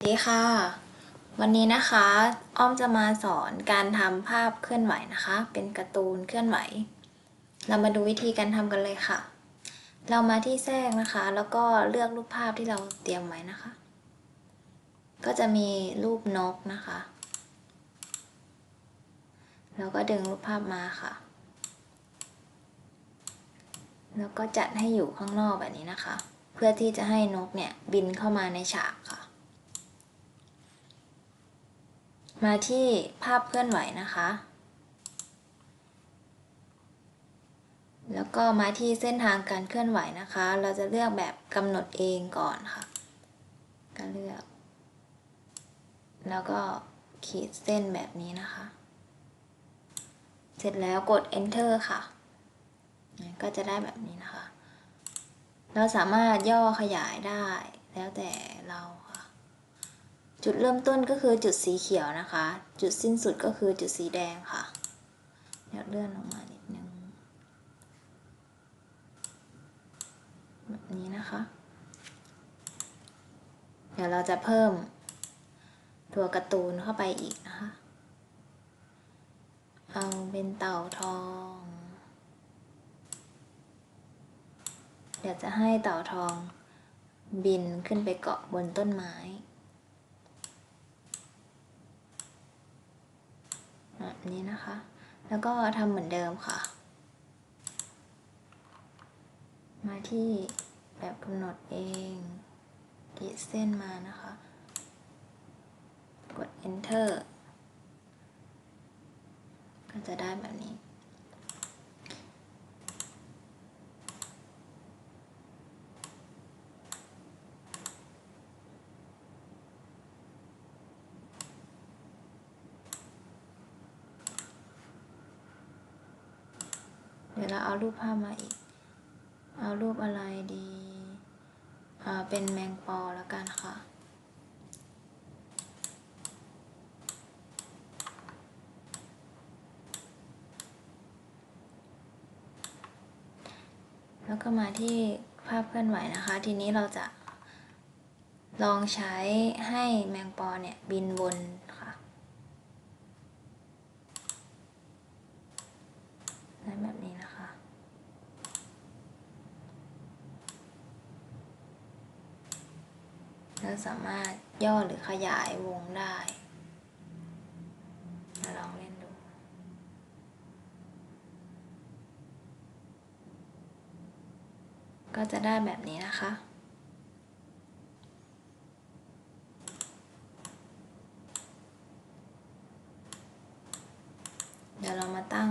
สวัสดีค่ะ วันนี้นะคะ อ้อมจะมาสอนการทำภาพเคลื่อนไหวนะคะ เป็นการ์ตูนเคลื่อนไหว เรามาดูวิธีการทำกันเลยค่ะ เรามาที่แทรกนะคะ แล้วก็เลือกรูปภาพที่เราเตรียมไว้นะคะ ก็จะมีรูปนกนะคะ แล้วก็ดึงรูปภาพมาค่ะ แล้วก็จัดให้อยู่ข้างนอกแบบนี้นะคะ เพื่อที่จะให้นกเนี่ยบินเข้ามาในฉากค่ะ มาที่ภาพเคลื่อนไหวนะคะ แล้วก็มาที่เส้นทางการเคลื่อนไหวนะคะ เราจะเลือกแบบกำหนดเองก่อนค่ะ ก็เลือก แล้วก็ขีดเส้นแบบนี้นะคะ เสร็จแล้วกด enter ค่ะ ก็จะได้แบบนี้นะคะ เราสามารถย่อขยายได้แล้วแต่เรา จุดเริ่มต้นก็คือจุดสีเขียวนะคะ จุดสิ้นสุดก็คือจุดสีแดงค่ะ เดี๋ยวเลื่อนลงมานิดนึง แบบนี้นะคะ เดี๋ยวเราจะเพิ่มตัวการ์ตูนเข้าไปอีกนะคะ เอาเป็นเต่าทอง เดี๋ยวจะให้เต่าทองบินขึ้นไปเกาะบนต้นไม้ แบบนี้นะคะ แล้วก็ทำเหมือนเดิมค่ะ มาที่แบบกำหนดเองขีดเส้นมานะคะ กด enter ก็จะได้แบบนี้ เดี๋ยวเราเอารูปภาพมาอีก เอารูปอะไรดีอ่าเป็นแมงปอแล้วกันค่ะ แล้วก็มาที่ภาพเคลื่อนไหวนะคะ ทีนี้เราจะลองใช้ให้แมงปอเนี่ยบินวนค่ะ ได้แบบนี้นะคะ เราสามารถย่อหรือขยายวงได้ มาลองเล่นดู ก็จะได้แบบนี้นะคะ เดี๋ยวเรามาตั้ง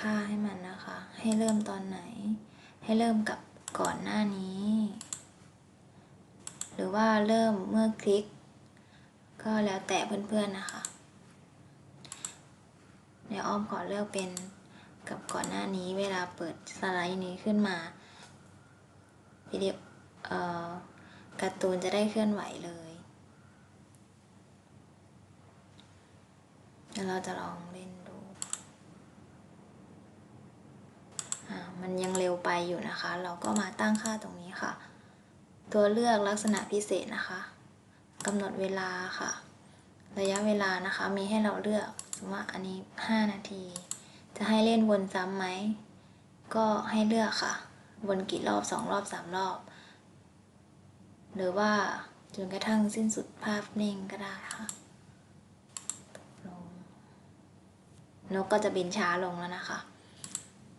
ค่าให้มันนะคะ ให้เริ่มตอนไหน ให้เริ่มกับก่อนหน้านี้ หรือว่าเริ่มเมื่อคลิก ก็แล้วแต่เพื่อนๆนะคะเดี๋ยวอ้อมขอเลือกเป็นกับก่อนหน้านี้เวลาเปิดสไลด์นี้ขึ้นมาวิดีโอการ์ตูนจะได้เคลื่อนไหวเลยเดี๋ยวเราจะลองเล่นดูอ่ามันยังเร็วไปอยู่นะคะ เราก็มาตั้งค่าตรงนี้ค่ะ ตัวเลือกลักษณะพิเศษนะคะกำหนดเวลาค่ะ ระยะเวลานะคะมีให้เราเลือกสมมติว่าอันนี้ 5 นาที จะให้เล่นวนซ้ำไหม ก็ให้เลือกค่ะ วนกี่รอบสองรอบสามรอบ หรือว่าจนกระทั่งสิ้นสุดภาพนิ่งก็ได้ค่ะลงนกก็จะบินช้าลงแล้วนะคะ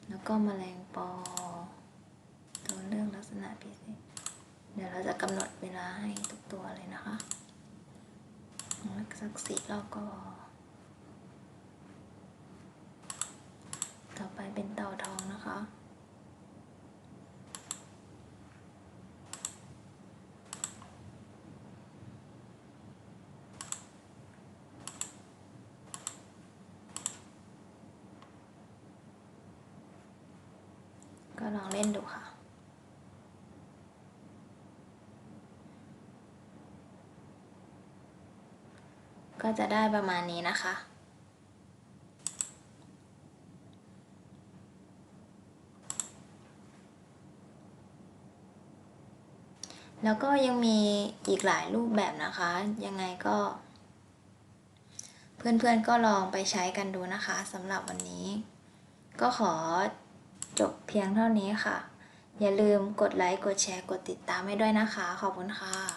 แล้วก็มแมลงปอ ตัวเรื่องลักษณะพิเศษ เดี๋ยวเราจะกำหนดเวลาให้ทุกตัวเลยนะคะสักสี่รอบก็พอต่อไปเป็นเต่าทองนะคะก็ลองเล่นดูค่ะ ก็จะได้ประมาณนี้นะคะ แล้วก็ยังมีอีกหลายรูปแบบนะคะ ยังไงก็ เพื่อนๆก็ลองไปใช้กันดูนะคะสำหรับวันนี้ ก็ขอจบเพียงเท่านี้ค่ะ อย่าลืมกดไลค์ กดแชร์ กดติดตามให้ด้วยนะคะ ขอบคุณค่ะ